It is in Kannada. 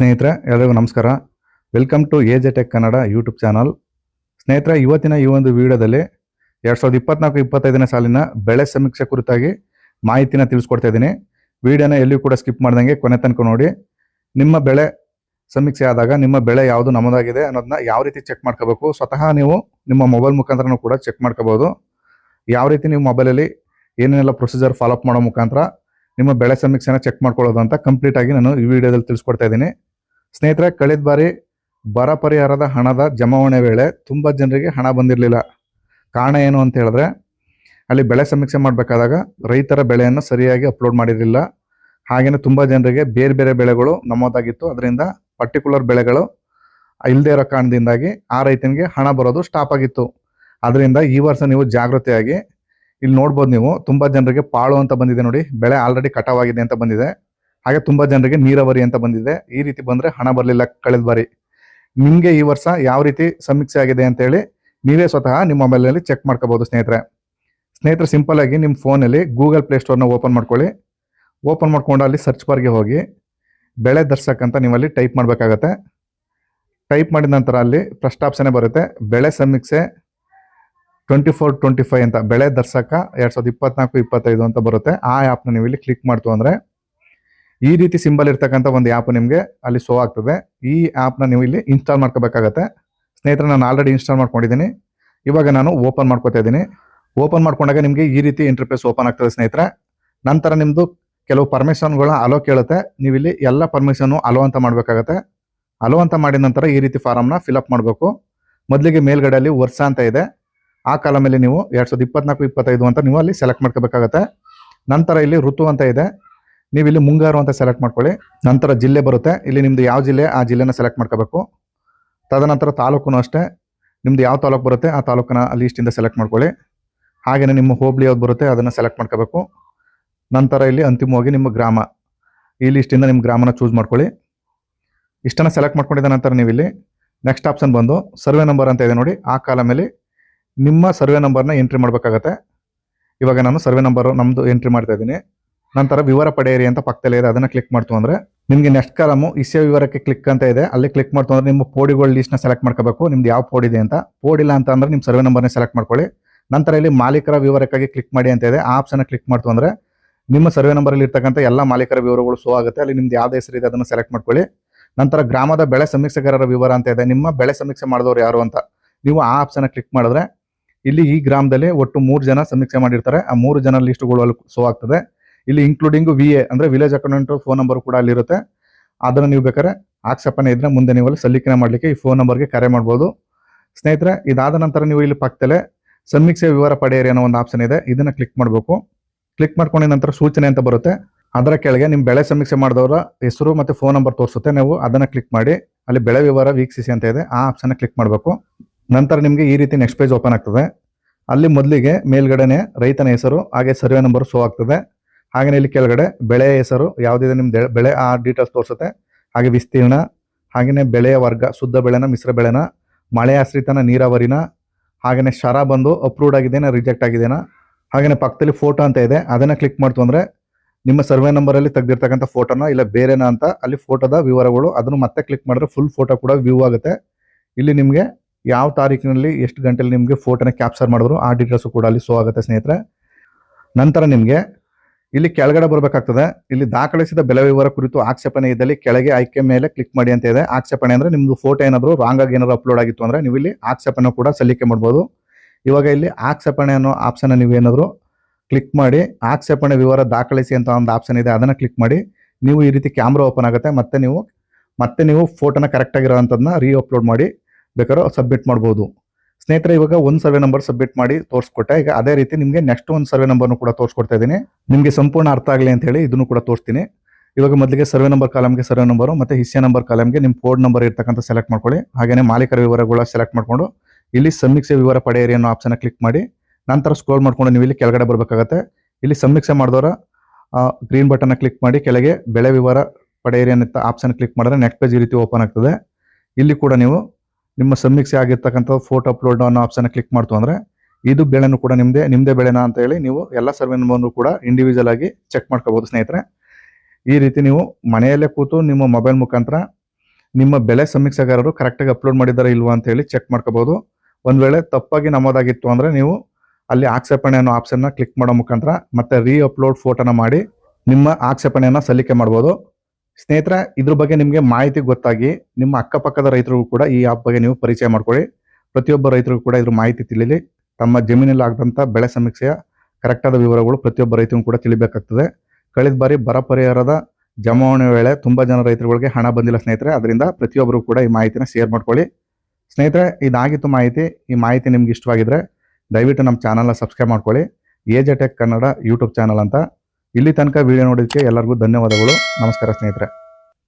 ಸ್ನೇಹಿತರೆ ಎಲ್ಲರಿಗೂ ನಮಸ್ಕಾರ. Welcome to A J tech Kannada YouTube channel ಸ್ನೇಹಿತರೆ, ಇವತ್ತಿನ ಈ ಒಂದು ವಿಡಿಯೋದಲ್ಲಿ ಎರಡು ಸಾವಿರದ ಇಪ್ಪತ್ನಾಲ್ಕು ಇಪ್ಪತ್ತೈದನೇ ಸಾಲಿನ ಬೆಳೆ ಸಮೀಕ್ಷೆ ಕುರಿತಾಗಿ ಮಾಹಿತಿನ ತಿಳಿಸ್ಕೊಡ್ತಾ ಇದ್ದೀನಿ. ವಿಡಿಯೋನ ಎಲ್ಲಿಯೂ ಕೂಡ ಸ್ಕಿಪ್ ಮಾಡ್ದಂಗೆ ಕೊನೆ ತನಕ ನೋಡಿ. ನಿಮ್ಮ ಬೆಳೆ ಸಮೀಕ್ಷೆ ಆದಾಗ ನಿಮ್ಮ ಬೆಳೆ ಯಾವುದು ನಮ್ಮದಾಗಿದೆ ಅನ್ನೋದನ್ನ ಯಾವ ರೀತಿ ಚೆಕ್ ಮಾಡ್ಕೋಬೇಕು, ಸ್ವತಃ ನೀವು ನಿಮ್ಮ ಮೊಬೈಲ್ ಮುಖಾಂತರನೂ ಕೂಡ ಚೆಕ್ ಮಾಡ್ಕೋಬೋದು. ಯಾವ ರೀತಿ ನೀವು ಮೊಬೈಲಲ್ಲಿ ಏನೇನೆಲ್ಲ ಪ್ರೊಸೀಜರ್ ಫಾಲೋಅಪ್ ಮಾಡೋ ಮುಖಾಂತರ ನಿಮ್ಮ ಬೆಳೆ ಸಮೀಕ್ಷೆನ ಚೆಕ್ ಮಾಡ್ಕೊಳ್ಳೋದು ಅಂತ ಕಂಪ್ಲೀಟ್ ಆಗಿ ನಾನು ಈ ವಿಡಿಯೋದಲ್ಲಿ ತಿಳಿಸ್ಕೊಡ್ತಾ ಇದ್ದೀನಿ. ಸ್ನೇಹಿತರೆ, ಕಳೆದ ಬಾರಿ ಬರ ಪರಿಹಾರದ ಹಣದ ಜಮಾವಣೆ ವೇಳೆ ತುಂಬ ಜನರಿಗೆ ಹಣ ಬಂದಿರಲಿಲ್ಲ. ಕಾರಣ ಏನು ಅಂತ ಹೇಳಿದ್ರೆ, ಅಲ್ಲಿ ಬೆಳೆ ಸಮೀಕ್ಷೆ ಮಾಡಬೇಕಾದಾಗ ರೈತರ ಬೆಳೆಯನ್ನು ಸರಿಯಾಗಿ ಅಪ್ಲೋಡ್ ಮಾಡಿರಲಿಲ್ಲ. ಹಾಗೆಯೇ ತುಂಬ ಜನರಿಗೆ ಬೇರೆ ಬೇರೆ ಬೆಳೆಗಳು ನಮ್ಮದಾಗಿತ್ತು ಅದರಿಂದ ಪರ್ಟಿಕ್ಯುಲರ್ ಬೆಳೆಗಳು ಇಲ್ಲದೇ ಇರೋ ಕಾರಣದಿಂದಾಗಿ ಆ ರೈತನಿಗೆ ಹಣ ಬರೋದು ಸ್ಟಾಪ್ ಆಗಿತ್ತು. ಅದರಿಂದ ಈ ವರ್ಷ ನೀವು ಜಾಗೃತಿಯಾಗಿ ಇಲ್ಲಿ ನೋಡ್ಬೋದು ನೀವು, ತುಂಬ ಜನರಿಗೆ ಪಾಳು ಅಂತ ಬಂದಿದೆ ನೋಡಿ. ಬೆಳೆ ಆಲ್ರೆಡಿ ಕಟಾವಾಗಿದೆ ಅಂತ ಬಂದಿದೆ. ಹಾಗೆ ತುಂಬಾ ಜನರಿಗೆ ನೀರಾವರಿ ಅಂತ ಬಂದಿದೆ. ಈ ರೀತಿ ಬಂದ್ರೆ ಹಣ ಬರಲಿಲ್ಲ ಕಳೆದ ಬಾರಿ. ನಿಮ್ಗೆ ಈ ವರ್ಷ ಯಾವ ರೀತಿ ಸಮೀಕ್ಷೆ ಆಗಿದೆ ಅಂತ ಹೇಳಿ ನೀವೇ ಸ್ವತಃ ನಿಮ್ಮ ಮೊಬೈಲ್ನಲ್ಲಿ ಚೆಕ್ ಮಾಡ್ಕೋಬಹುದು ಸ್ನೇಹಿತರೆ. ಸ್ನೇಹಿತರೆ ಸಿಂಪಲ್ ಆಗಿ ನಿಮ್ಮ ಫೋನಲ್ಲಿ ಗೂಗಲ್ ಪ್ಲೇ ಸ್ಟೋರ್ನ ಓಪನ್ ಮಾಡ್ಕೊಳ್ಳಿ. ಓಪನ್ ಮಾಡ್ಕೊಂಡು ಅಲ್ಲಿ ಸರ್ಚ್ ಬಾರ್ಗೆ ಹೋಗಿ ಬೆಳೆ ದರ್ಶಕ್ ಅಂತ ನೀವಲ್ಲಿ ಟೈಪ್ ಮಾಡಬೇಕಾಗತ್ತೆ. ಟೈಪ್ ಮಾಡಿದ ನಂತರ ಅಲ್ಲಿ ಫಸ್ಟ್ ಆಪ್ಷನ್ ಬರುತ್ತೆ, ಬೆಳೆ ಸಮೀಕ್ಷೆ ಟ್ವೆಂಟಿ ಫೋರ್ ಟ್ವೆಂಟಿ ಫೈವ್ ಅಂತ. ಬೆಳೆ ದರ್ಶಕ ಎರಡ್ ಸಾವಿರದ ಇಪ್ಪತ್ನಾಲ್ಕು, ಇಪ್ಪತ್ತೈದು ಅಂತ ಬರುತ್ತೆ. ಆ ಆ್ಯಪ್ನ ನೀವು ಇಲ್ಲಿ ಕ್ಲಿಕ್ ಮಾಡ್ತು ಅಂದ್ರೆ ಈ ರೀತಿ ಸಿಂಬಲ್ ಇರ್ತಕ್ಕಂಥ ಒಂದು ಆ್ಯಪ್ ನಿಮಗೆ ಅಲ್ಲಿ ಶೋ ಆಗ್ತದೆ. ಈ ಆ್ಯಪ್ನ ನೀವು ಇಲ್ಲಿ ಇನ್ಸ್ಟಾಲ್ ಮಾಡ್ಕೋಬೇಕಾಗತ್ತೆ. ಸ್ನೇಹಿತರೆ, ನಾನು ಆಲ್ರೆಡಿ ಇನ್ಸ್ಟಾಲ್ ಮಾಡ್ಕೊಂಡಿದ್ದೀನಿ. ಇವಾಗ ನಾನು ಓಪನ್ ಮಾಡ್ಕೊತಾ ಇದ್ದೀನಿ. ಓಪನ್ ಮಾಡ್ಕೊಂಡಾಗ ನಿಮಗೆ ಈ ರೀತಿ ಇಂಟರ್ಫೇಸ್ ಓಪನ್ ಆಗ್ತದೆ ಸ್ನೇಹಿತರೆ. ನಂತರ ನಿಮ್ಮದು ಕೆಲವು ಪರ್ಮಿಷನ್ಗಳ ಅಲೋ ಕೇಳುತ್ತೆ. ನೀವು ಇಲ್ಲಿ ಎಲ್ಲ ಪರ್ಮಿಷನ್ನು ಅಲೋ ಅಂತ ಮಾಡಬೇಕಾಗತ್ತೆ. ಅಲೋ ಅಂತ ಮಾಡಿದ ನಂತರ ಈ ರೀತಿ ಫಾರಮ್ನ ಫಿಲಪ್ ಮಾಡಬೇಕು. ಮೊದಲಿಗೆ ಮೇಲ್ಗಡೆಯಲ್ಲಿ ವರ್ಷ ಅಂತ ಇದೆ. ಆ ಕಾಲಮಲ್ಲಿ ನೀವು ಎರಡು ಸಾವಿರದ ಇಪ್ಪತ್ನಾಲ್ಕು, ಇಪ್ಪತ್ತೈದು ಅಂತ ನೀವು ಅಲ್ಲಿ ಸೆಲೆಕ್ಟ್ ಮಾಡ್ಕೋಬೇಕಾಗತ್ತೆ. ನಂತರ ಇಲ್ಲಿ ಋತು ಅಂತ ಇದೆ. ನೀವು ಇಲ್ಲಿ ಮುಂಗಾರು ಅಂತ ಸೆಲೆಕ್ಟ್ ಮಾಡ್ಕೊಳ್ಳಿ. ನಂತರ ಜಿಲ್ಲೆ ಬರುತ್ತೆ. ಇಲ್ಲಿ ನಿಮ್ದು ಯಾವ ಜಿಲ್ಲೆ ಆ ಜಿಲ್ಲೆನ ಸೆಲೆಕ್ಟ್ ಮಾಡ್ಕೋಬೇಕು. ತದನಂತರ ತಾಲೂಕು ಅಷ್ಟೇ. ನಿಮ್ದು ಯಾವ ತಾಲೂಕು ಬರುತ್ತೆ ಆ ತಾಲೂಕನ್ನ ಇಂದ ಸೆಲೆಕ್ಟ್ ಮಾಡ್ಕೊಳ್ಳಿ. ಹಾಗೆಯೇ ನಿಮ್ಮ ಹೋಬಳಿ ಯಾವ್ದು ಬರುತ್ತೆ ಅದನ್ನು ಸೆಲೆಕ್ಟ್ ಮಾಡ್ಕೋಬೇಕು. ನಂತರ ಇಲ್ಲಿ ಅಂತಿಮವಾಗಿ ನಿಮ್ಮ ಗ್ರಾಮ. ಈ ಲಿಸ್ಟಿಂದ ನಿಮ್ಮ ಗ್ರಾಮನ ಚೂಸ್ ಮಾಡ್ಕೊಳ್ಳಿ. ಇಷ್ಟನ್ನು ಸೆಲೆಕ್ಟ್ ಮಾಡ್ಕೊಂಡಿದ ನಂತರ ನೀವು ನೆಕ್ಸ್ಟ್ ಆಪ್ಷನ್ ಬಂದು ಸರ್ವೆ ನಂಬರ್ ಅಂತ ಇದೆ ನೋಡಿ. ಆ ಕಾಲಮಲ್ಲಿ ನಿಮ್ಮ ಸರ್ವೆ ನಂಬರ್ನ ಎಂಟ್ರಿ ಮಾಡಬೇಕಾಗತ್ತೆ. ಇವಾಗ ನಾನು ಸರ್ವೆ ನಂಬರ್ ನಮ್ದು ಎಂಟ್ರಿ ಮಾಡ್ತಾ ಇದ್ದೀನಿ. ನಂತರ ವಿವರ ಪಡೆಯಿರಿ ಅಂತ ಪಕ್ಕದಲ್ಲಿ ಇದೆ. ಅದನ್ನ ಕ್ಲಿಕ್ ಮಾಡ್ತು ಅಂದರೆ ನಿಮಗೆ ನೆಕ್ಸ್ಟ್ ಕಾಲಮು ಇಸ್ಯ ವಿವರಕ್ಕೆ ಕ್ಲಿಕ್ ಅಂತ ಇದೆ. ಅಲ್ಲಿ ಕ್ಲಿಕ್ ಮಾಡ್ತು ಅಂದರೆ ನಿಮ್ಮ ಪೋಡಿಗಳ ಲೀಸ್ಟ್ನ ಸೆಲೆಕ್ಟ್ ಮಾಡ್ಕೋಬೇಕು. ನಿಮ್ದು ಯಾವ ಪೋಡ್ ಇದೆ ಅಂತ. ಪೋಡ್ ಇಲ್ಲ ಅಂತ ಅಂದರೆ ನಿಮ್ಮ ಸರ್ವೆ ನಂಬರ್ನ ಸೆಲೆಕ್ಟ್ ಮಾಡ್ಕೊಳ್ಳಿ. ನಂತರ ಇಲ್ಲಿ ಮಾಲೀಕರ ವಿವರಕ್ಕಾಗಿ ಕ್ಲಿಕ್ ಮಾಡಿ ಅಂತ ಇದೆ. ಆ ಆಪ್ಷನ್ ಕ್ಲಿಕ್ ಮಾಡ್ತು ಅಂದರೆ ನಿಮ್ಮ ಸರ್ವೆ ನಂಬರಲ್ಲಿ ಇರ್ತಕ್ಕಂಥ ಎಲ್ಲ ಮಾಲೀಕರ ವಿವರಗಳು ಶೋ ಆಗುತ್ತೆ. ಅಲ್ಲಿ ನಿಮ್ದು ಯಾವ್ದು ಹೆಸರು ಇದೆ ಅದನ್ನು ಸೆಲೆಕ್ಟ್ ಮಾಡ್ಕೊಳ್ಳಿ. ನಂತರ ಗ್ರಾಮದ ಬೆಳೆ ಸಮೀಕ್ಷೆಗಾರರ ವಿವರ ಅಂತ ಇದೆ. ನಿಮ್ಮ ಬೆಳೆ ಸಮೀಕ್ಷೆ ಮಾಡಿದವರು ಯಾರು ಅಂತ. ನೀವು ಆ ಆಪ್ಷನ್ ಕ್ಲಿಕ್ ಮಾಡಿದ್ರೆ ಇಲ್ಲಿ ಈ ಗ್ರಾಮದಲ್ಲಿ ಒಟ್ಟು ಮೂರು ಜನ ಸಮೀಕ್ಷೆ ಮಾಡಿರ್ತಾರೆ. ಆ ಮೂರು ಜನ ಲಿಸ್ಟ್ಗಳು ಅಲ್ಲಿ ಶೋ ಆಗ್ತದೆ. ಇಲ್ಲಿ ಇನ್ಕ್ಲೂಡಿಂಗ್ ವಿ ಎ ಅಂದ್ರೆ ವಿಲೇಜ್ ಅಕೌಂಟೆಂಟ್ ಫೋನ್ ನಂಬರ್ ಕೂಡ ಅಲ್ಲಿರುತ್ತೆ ಅದನ್ನ ನೀವು ಬೇಕಾದ್ರೆ ಆಕ್ಷೇಪಣೆ ಇದ್ರೆ ಮುಂದೆ ನೀವು ಅಲ್ಲಿ ಸಲ್ಲಿಕೆ ಮಾಡಲಿಕ್ಕೆ ಈ ಫೋನ್ ನಂಬರ್ಗೆ ಕರೆ ಮಾಡ್ಬೋದು. ಸ್ನೇಹಿತರೆ, ಇದಾದ ನಂತರ ನೀವು ಇಲ್ಲಿ ಪಕ್ಕದಲ್ಲಿ ಸಮೀಕ್ಷೆ ವಿವರ ಪಡೆಯಿರಿ ಅನ್ನೋ ಒಂದು ಆಪ್ಷನ್ ಇದೆ. ಇದನ್ನ ಕ್ಲಿಕ್ ಮಾಡಬೇಕು. ಕ್ಲಿಕ್ ಮಾಡ್ಕೊಂಡಿದ ನಂತರ ಸೂಚನೆ ಅಂತ ಬರುತ್ತೆ. ಅದರ ಕೆಳಗೆ ನಿಮ್ಮ ಬೆಳೆ ಸಮೀಕ್ಷೆ ಮಾಡಿದವರ ಹೆಸರು ಮತ್ತೆ ಫೋನ್ ನಂಬರ್ ತೋರಿಸುತ್ತೆ. ನೀವು ಅದನ್ನ ಕ್ಲಿಕ್ ಮಾಡಿ ಅಲ್ಲಿ ಬೆಳೆ ವಿವರ ವೀಕ್ಷಿಸಿ ಅಂತ ಇದೆ. ಆ ಆಪ್ಷನ್ ಕ್ಲಿಕ್ ಮಾಡಬೇಕು. ನಂತರ ನಿಮಗೆ ಈ ರೀತಿ ನೆಕ್ಸ್ಟ್ ಪೇಜ್ ಓಪನ್ ಆಗ್ತದೆ. ಅಲ್ಲಿ ಮೊದಲಿಗೆ ಮೇಲ್ಗಡೆನೆ ರೈತನ ಹೆಸರು, ಹಾಗೆ ಸರ್ವೆ ನಂಬರ್ ಶೋ ಆಗ್ತದೆ. ಹಾಗೆ ಇಲ್ಲಿ ಕೆಳಗಡೆ ಬೆಳೆ ಹೆಸರು ಯಾವುದಿದೆ ನಿಮ್ದು ಬೆಳೆ ಆ ಡೀಟೇಲ್ಸ್ ತೋರಿಸುತ್ತೆ. ಹಾಗೆ ವಿಸ್ತೀರ್ಣ ಹಾಗೆಯೇ ಬೆಳೆಯ ವರ್ಗ, ಶುದ್ಧ ಬೆಳೆನ, ಮಿಶ್ರ ಬೆಳೆನ, ಮಳೆ ಆಶ್ರಿತನ, ನೀರಾವರಿನ ಹಾಗೆಯೇ ಶರ ಬಂದು ಅಪ್ರೂವ್ಡ್ ಆಗಿದೆಯಾ ರಿಜೆಕ್ಟ್ ಆಗಿದೆಯಾ ಹಾಗೆಯೇ ಪಕ್ಕದಲ್ಲಿ ಫೋಟೋ ಅಂತ ಇದೆ. ಅದನ್ನು ಕ್ಲಿಕ್ ಮಾಡ್ತು ಅಂದರೆ ನಿಮ್ಮ ಸರ್ವೆ ನಂಬರಲ್ಲಿ ತೆಗೆದಿರ್ತಕ್ಕಂಥ ಫೋಟೋನ ಇಲ್ಲ ಬೇರೆನಾ ಅಂತ ಅಲ್ಲಿ ಫೋಟೋದ ವಿವರಗಳು, ಅದನ್ನು ಮತ್ತೆ ಕ್ಲಿಕ್ ಮಾಡಿದ್ರೆ ಫುಲ್ ಫೋಟೋ ಕೂಡ ವ್ಯೂ ಆಗುತ್ತೆ. ಇಲ್ಲಿ ನಿಮಗೆ ಯಾವ ತಾರೀಕಿನಲ್ಲಿ ಎಷ್ಟು ಗಂಟೆಲಿ ನಿಮಗೆ ಫೋಟೋನ ಕ್ಯಾಪ್ಚರ್ ಮಾಡಿದ್ರು, ಆ ಡೀಟೇಲ್ಸು ಕೂಡ ಅಲ್ಲಿ ಶೋ ಆಗುತ್ತೆ ಸ್ನೇಹಿತರೆ. ನಂತರ ನಿಮಗೆ ಇಲ್ಲಿ ಕೆಳಗಡೆ ಬರಬೇಕಾಗ್ತದೆ. ಇಲ್ಲಿ ದಾಖಲಿಸಿದ ಬೆಲೆ ವಿವರ ಕುರಿತು ಆಕ್ಷೇಪಣೆ ಇದ್ದಲ್ಲಿ ಕೆಳಗೆ ಆಯ್ಕೆ ಮೇಲೆ ಕ್ಲಿಕ್ ಮಾಡಿ ಅಂತ ಇದೆ. ಆಕ್ಷೇಪಣೆ ಅಂದ್ರೆ ನಿಮ್ದು ಫೋಟೋ ಏನಾದ್ರು ರಾಂಗ್ ಆಗಿ ಏನಾದ್ರು ಅಪ್ಲೋಡ್ ಆಗಿತ್ತು ಅಂದ್ರೆ ನೀವು ಇಲ್ಲಿ ಆಕ್ಷೇಪಣೆ ಕೂಡ ಸಲ್ಲಿಕೆ ಮಾಡ್ಬೋದು. ಇವಾಗ ಇಲ್ಲಿ ಆಕ್ಷೇಪಣೆ ಅನ್ನೋ ಆಪ್ಷನ್ ನೀವು ಏನಾದ್ರು ಕ್ಲಿಕ್ ಮಾಡಿ, ಆಕ್ಷೇಪಣೆ ವಿವರ ದಾಖಲಿಸಿ ಅಂತ ಒಂದು ಆಪ್ಷನ್ ಇದೆ, ಅದನ್ನ ಕ್ಲಿಕ್ ಮಾಡಿ, ನೀವು ಈ ರೀತಿ ಕ್ಯಾಮ್ರಾ ಓಪನ್ ಆಗುತ್ತೆ, ಮತ್ತೆ ನೀವು ಮತ್ತೆ ನೀವು ಫೋಟೋನ ಕರೆಕ್ಟ್ ಆಗಿರೋಂಥದ್ದನ್ನ ರೀ ಅಪ್ಲೋಡ್ ಮಾಡಿ, ಬೇಕಾದ್ರೆ ಸಬ್ಮಿಟ್ ಮಾಡ್ಬೋದು. ಸ್ನೇಹಿತರೆ, ಇವಾಗ ಒಂದು ಸರ್ವೆ ನಂಬರ್ ಸಬ್ಮಿಟ್ ಮಾಡಿ ತೋರಿಸ್ಕೊಟ್ಟೆ. ಈಗ ಅದೇ ರೀತಿ ನಿಮಗೆ ನೆಕ್ಸ್ಟ್ ಒಂದು ಸರ್ವೆ ನಂಬರ್ ಕೂಡ ತೋರಿಸ್ಕೊಡ್ತಾ ಇದ್ದೀನಿ. ನಿಮಗೆ ಸಂಪೂರ್ಣ ಅರ್ಥ ಆಗಲಿ ಅಂತ ಹೇಳಿ ಇದನ್ನು ಕೂಡ ತೋರಿಸ್ತೀನಿ. ಇವಾಗ ಮೊದಲಿಗೆ ಸರ್ವೆ ನಂಬರ್ ಕಾಲಮ್ಗೆ ಸರ್ವೆ ನಂಬರು ಮತ್ತೆ ಹಿಸ್ಸೆ ನಂಬರ್ ಕಾಲಮ್ಗೆ ನಿಮ್ಮ ಕೋಡ್ ನಂಬರ್ ಇರ್ತಕ್ಕಂಥ ಸೆಲೆಕ್ಟ್ ಮಾಡ್ಕೊಳ್ಳಿ. ಹಾಗೆಯೇ ಮಾಲೀಕರ ವಿವರಗಳ ಸೆಲೆಕ್ಟ್ ಮಾಡಿಕೊಂಡು ಇಲ್ಲಿ ಸಮೀಕ್ಷೆ ವಿವರ ಪಡೆಯಿರಿ ಅನ್ನೋ ಆಪ್ಷನ್ ಕ್ಲಿಕ್ ಮಾಡಿ. ನಂತರ ಸ್ಕ್ರೋಲ್ ಮಾಡ್ಕೊಂಡು ನೀವು ಇಲ್ಲಿ ಕೆಳಗಡೆ ಬರಬೇಕಾಗತ್ತೆ. ಇಲ್ಲಿ ಸಮೀಕ್ಷೆ ಮಾಡಿದವರ ಗ್ರೀನ್ ಬಟನ್ ಕ್ಲಿಕ್ ಮಾಡಿ ಕೆಳಗೆ ಬೆಳೆ ವಿವರ ಪಡೆಯಿರಿ ಅನ್ನೋ ಆಪ್ಷನ್ ಕ್ಲಿಕ್ ಮಾಡಿದ್ರೆ ನೆಕ್ಸ್ಟ್ ಪೇಜ್ ಈ ರೀತಿ ಓಪನ್ ಆಗ್ತದೆ. ಇಲ್ಲಿ ಕೂಡ ನೀವು ನಿಮ್ಮ ಸಮೀಕ್ಷೆ ಆಗಿರ್ತಕ್ಕಂಥ ಫೋಟೋ ಅಪ್ಲೋಡ್ ಅನ್ನೋ ಆಪ್ಷನ್ ಕ್ಲಿಕ್ ಮಾಡ್ತು ಅಂದ್ರೆ ಇದು ಬೆಳೆನೂ ಕೂಡ ನಿಮ್ದೇ ನಿಮ್ದೇ ಬೆಳೆನಾ ಅಂತ ಹೇಳಿ ನೀವು ಎಲ್ಲ ಸರ್ವೆ ಕೂಡ ಇಂಡಿವಿಜುವಲ್ ಆಗಿ ಚೆಕ್ ಮಾಡ್ಕೋಬಹುದು ಸ್ನೇಹಿತರೆ. ಈ ರೀತಿ ನೀವು ಮನೆಯಲ್ಲೇ ಕೂತು ನಿಮ್ಮ ಮೊಬೈಲ್ ಮುಖಾಂತರ ನಿಮ್ಮ ಬೆಳೆ ಸಮೀಕ್ಷೆಗಾರರು ಕರೆಕ್ಟಾಗಿ ಅಪ್ಲೋಡ್ ಮಾಡಿದ್ದಾರೆ ಇಲ್ವಾ ಅಂತ ಹೇಳಿ ಚೆಕ್ ಮಾಡ್ಕೋಬಹುದು ಒಂದ್ ವೇಳೆ ತಪ್ಪಾಗಿ ನಮ್ಮದಾಗಿತ್ತು ಅಂದ್ರೆ ನೀವು ಅಲ್ಲಿ ಆಕ್ಷೇಪಣೆ ಅನ್ನೋ ಆಪ್ಷನ್ನ ಕ್ಲಿಕ್ ಮಾಡೋ ಮುಖಾಂತರ ಮತ್ತೆ ರೀ ಅಪ್ಲೋಡ್ ಫೋಟೋನ ಮಾಡಿ ನಿಮ್ಮ ಆಕ್ಷೇಪಣೆಯನ್ನ ಸಲ್ಲಿಕೆ ಮಾಡ್ಬೋದು. ಸ್ನೇಹಿತರೆ, ಇದ್ರ ಬಗ್ಗೆ ನಿಮಗೆ ಮಾಹಿತಿ ಗೊತ್ತಾಗಿ ನಿಮ್ಮ ಅಕ್ಕಪಕ್ಕದ ರೈತರಿಗೂ ಕೂಡ ಈ ಆಪ್ ಬಗ್ಗೆ ನೀವು ಪರಿಚಯ ಮಾಡ್ಕೊಳ್ಳಿ. ಪ್ರತಿಯೊಬ್ಬ ರೈತರಿಗೂ ಕೂಡ ಇದ್ರ ಮಾಹಿತಿ ತಿಳಿಲಿ. ತಮ್ಮ ಜಮೀನಲ್ಲಿ ಆಗದಂಥ ಬೆಳೆ ಸಮೀಕ್ಷೆಯ ಕರೆಕ್ಟಾದ ವಿವರಗಳು ಪ್ರತಿಯೊಬ್ಬ ರೈತರಿಗೂ ಕೂಡ ತಿಳಿಬೇಕಾಗ್ತದೆ. ಕಳೆದ ಬಾರಿ ಬರ ಪರಿಹಾರದ ಜಮಾವಣೆ ವೇಳೆ ತುಂಬ ಜನ ರೈತರುಗಳಿಗೆ ಹಣ ಬಂದಿಲ್ಲ ಸ್ನೇಹಿತರೆ, ಅದರಿಂದ ಪ್ರತಿಯೊಬ್ಬರು ಕೂಡ ಈ ಮಾಹಿತಿನ ಶೇರ್ ಮಾಡ್ಕೊಳ್ಳಿ. ಸ್ನೇಹಿತರೆ, ಇದಾಗಿತ್ತು ಮಾಹಿತಿ. ಈ ಮಾಹಿತಿ ನಿಮ್ಗೆ ಇಷ್ಟವಾಗಿದ್ರೆ ದಯವಿಟ್ಟು ನಮ್ಮ ಚಾನಲ್ನ ಸಬ್ಸ್ಕ್ರೈಬ್ ಮಾಡ್ಕೊಳ್ಳಿ. A J tech Kannada YouTube channel ಅಂತ. ಇಲ್ಲಿ ತನಕ ವಿಡಿಯೋ ನೋಡಿದಕ್ಕೆ ಎಲ್ಲರಿಗೂ ಧನ್ಯವಾದಗಳು. ನಮಸ್ಕಾರ ಸ್ನೇಹಿತರೆ.